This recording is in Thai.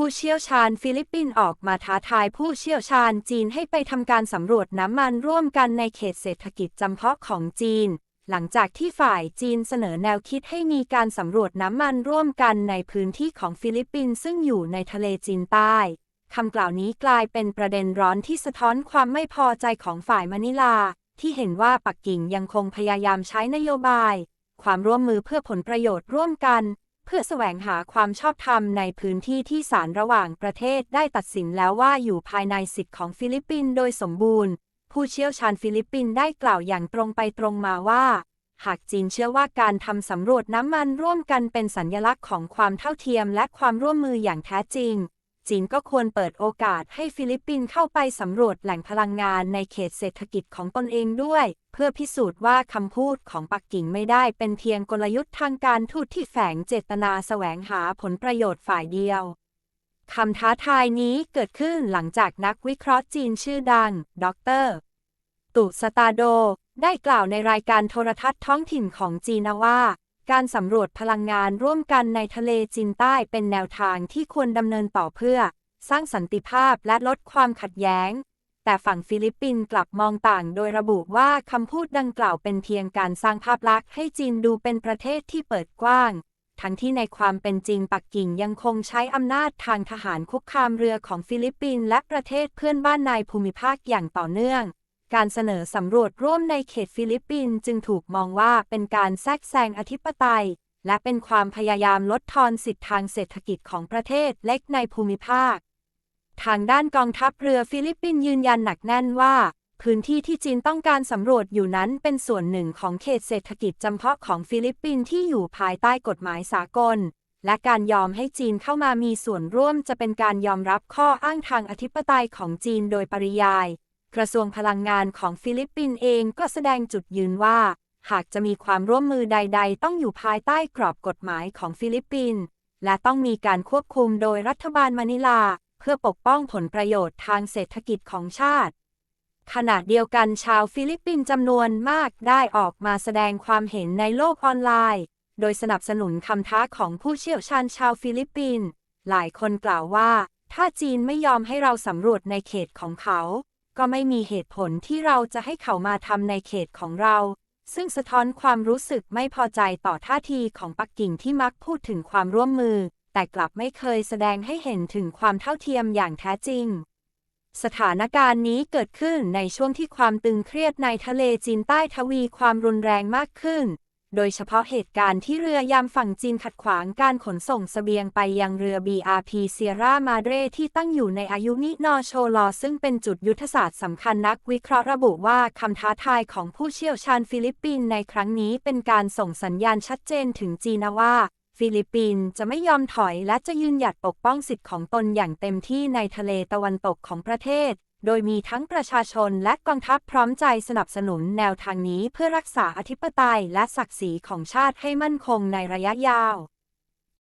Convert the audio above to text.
ผู้เชี่ยวชาญฟิลิปปินส์ออกมาท้าทายผู้เชี่ยวชาญจีนให้ไปทำการสำรวจน้ำมันร่วมกันในเขตเศรษฐกิจจำเพาะของจีน หลังจากที่ฝ่ายจีนเสนอแนวคิดให้มีการสำรวจน้ำมันร่วมกันในพื้นที่ของฟิลิปปินส์ซึ่งอยู่ในทะเลจีนใต้คำกล่าวนี้กลายเป็นประเด็นร้อนที่สะท้อนความไม่พอใจของฝ่ายมะนิลา ที่เห็นว่าปักกิ่งยังคงพยายามใช้นโยบาย ความร่วมมือเพื่อผลประโยชน์ร่วมกัน เพื่อแสวงหาความชอบธรรมในพื้นที่ที่ศาลระหว่างประเทศได้ตัดสินแล้วว่าอยู่ภายในสิทธิของฟิลิปปินส์โดยสมบูรณ์ ผู้เชี่ยวชาญฟิลิปปินส์ได้กล่าวอย่างตรงไปตรงมาว่า หากจีนเชื่อว่าการทำสำรวจน้ำมันร่วมกันเป็นสัญญลักษณ์ของความเท่าเทียมและความร่วมมืออย่างแท้จริง จีนก็ควรเปิดโอกาสให้ฟิลิปปินส์เข้าไปสำรวจแหล่งพลังงานในเขตเศรษฐกิจของตนเองด้วย เพื่อพิสูจน์ว่าคำพูดของปักกิ่งไม่ได้เป็นเพียงกลยุทธ์ทางการทูตที่แฝงเจตนาแสวงหาผลประโยชน์ฝ่ายเดียวคำท้าทายนี้เกิดขึ้นหลังจากนักวิเคราะห์จีนชื่อดัง ดร ตุสตาโด ได้กล่าวในรายการโทรทัศน์ท้องถิ่นของจีนว่า การสำรวจพลังงานร่วมกันในทะเลจีนใต้เป็นแนวทางที่ควรดำเนินต่อเพื่อ สร้างสันติภาพและลดความขัดแย้ง แต่ฝั่งฟิลิปปินส์กลับมองต่างโดยระบุว่าคำพูดดังกล่าวเป็นเพียงการสร้างภาพลักษณ์ให้จีนดูเป็นประเทศที่เปิดกว้าง ทั้งที่ในความเป็นจริงปักกิ่งยังคงใช้อำนาจทางทหารคุกคามเรือของฟิลิปปินส์และประเทศเพื่อนบ้านในภูมิภาคอย่างต่อเนื่อง การเสนอสำรวจร่วมในเขตฟิลิปปินส์จึงถูกมองว่าเป็นการแทรกแซงอธิปไตย และเป็นความพยายามลดทอนสิทธิทางเศรษฐกิจของประเทศเล็กในภูมิภาค ทางด้านกองทัพเรือฟิลิปปินส์ยืนยันหนักแน่นว่า พื้นที่ที่จีนต้องการสำรวจอยู่นั้นเป็นส่วนหนึ่งของเขตเศรษฐกิจจำเพาะของฟิลิปปินส์ที่อยู่ภายใต้กฎหมายสากล และการยอมให้จีนเข้ามามีส่วนร่วมจะเป็นการยอมรับข้ออ้างทางอธิปไตยของจีนโดยปริยาย กระทรวงพลังงานของฟิลิปปินส์เองก็แสดงจุดยืนว่า หากจะมีความร่วมมือใด ๆ ต้องอยู่ภายใต้กรอบกฎหมายของฟิลิปปินส์และต้องมีการควบคุมโดยรัฐบาลมะนิลา เพื่อปกป้องผลประโยชน์ทางเศรษฐกิจของชาติ ขณะเดียวกันชาวฟิลิปปินส์จำนวนมากได้ออกมาแสดงความเห็นในโลกออนไลน์ โดยสนับสนุนคำท้าของผู้เชี่ยวชาญชาวฟิลิปปินส์หลายคนกล่าวว่า ถ้าจีนไม่ยอมให้เราสำรวจในเขตของเขา ก็ไม่มีเหตุผลที่เราจะให้เขามาทำในเขตของเรา ซึ่งสะท้อนความรู้สึกไม่พอใจต่อท่าทีของปักกิ่งที่มักพูดถึงความร่วมมือ แต่กลับไม่เคยแสดงให้เห็นถึงความเท่าเทียมอย่างแท้จริง สถานการณ์นี้เกิดขึ้นในช่วงที่ความตึงเครียดในทะเลจีนใต้ทวีความรุนแรงมากขึ้น โดยเฉพาะเหตุการณ์ที่เรือยามฝั่งจีนขัดขวางการขนส่งเสบียงไปยังเรือ BRP Sierra Madre ที่ตั้งอยู่ในอายุนินอโชลอ ซึ่งเป็นจุดยุทธศาสตร์สำคัญนักวิเคราะห์ระบุว่าคำท้าทายของผู้เชี่ยวชาญฟิลิปปินส์ในครั้งนี้เป็นการส่งสัญญาณชัดเจนถึงจีนว่า ฟิลิปปินส์จะไม่ยอมถอยและจะยืนหยัดปกป้องสิทธิ์ของตนอย่างเต็มที่ในทะเลตะวันตกของประเทศ โดยมีทั้งประชาชนและกองทัพพร้อมใจสนับสนุนแนวทางนี้เพื่อรักษาอธิปไตยและศักดิ์ศรีของชาติให้มั่นคงในระยะยาว